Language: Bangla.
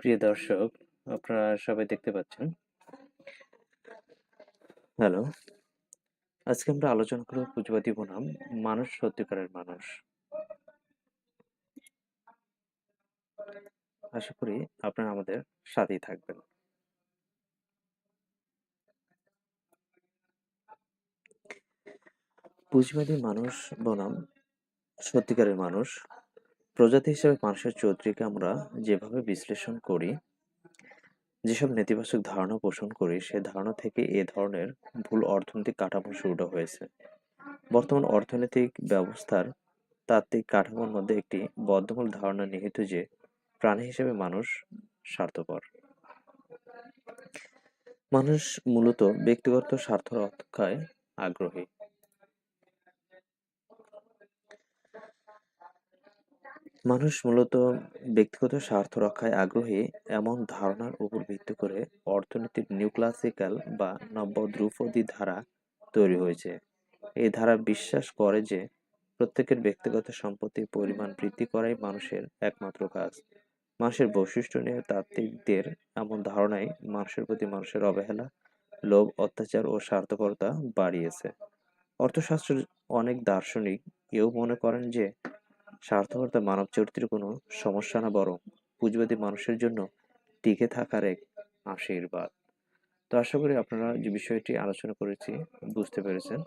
প্রিয় দর্শক আপনারা সবাই দেখতে পাচ্ছেন। হ্যালো। আজকে আমরা আলোচনা করব পুঁজিবাদী বনাম, মানুষ সত্যিকারের মানুষ। আশা করি আপনারা আমাদের সাথেই থাকবেন। পুঁজিবাদী মানুষ বনাম, সত্যিকারের মানুষ, প্রজাতি হিসেবে মানুষের চরিত্রকে আমরা যেভাবে বিশ্লেষণ করি যেসব নেতিবাচক ধারণা পোষণ করি, সে ধারণা থেকে এ ধরনের ভুল অর্থনৈতিক কাঠামো শুরুটা হয়েছে। বর্তমান অর্থনৈতিক ব্যবস্থার তাত্ত্বিক কাঠামোর মধ্যে একটি বদ্ধমূল ধারণা নিহিত যে, প্রাণী হিসেবে মানুষ স্বার্থপর। মানুষ মূলত ব্যক্তিগত স্বার্থ রক্ষায় আগ্রহী। মানুষ মূলত ব্যক্তিগত স্বার্থ রক্ষায় আগ্রহী এমন ধারণার উপর ভিত্তি করে অর্থনীতির নিউক্লাসিক্যাল বা নব্য ধ্রুপদী ধারা তৈরি হয়েছে। এই ধারা বিশ্বাস করে যে প্রত্যেকের ব্যক্তিগত সম্পত্তির পরিমাণ বৃদ্ধি করাই মানুষের একমাত্র কাজ। মানুষের বৈশিষ্ট্য নিয়ে তাত্ত্বিকদের এমন ধারণাই মানুষের প্রতি মানুষের অবহেলা, লোভ, অত্যাচার ও স্বার্থপরতা বাড়িয়েছে। অর্থশাস্ত্রের অনেক দার্শনিক এও মনে করেন যে স্বার্থপরতা মানব চরিত্রের কোনো সমস্যা না, বরং পুঁজিবাদী মানুষের জন্য টিকে থাকার এক আশীর্বাদ। তো আশা করি আপনারা যে বিষয়টি আলোচনা করেছি, বুঝতে পেরেছেন।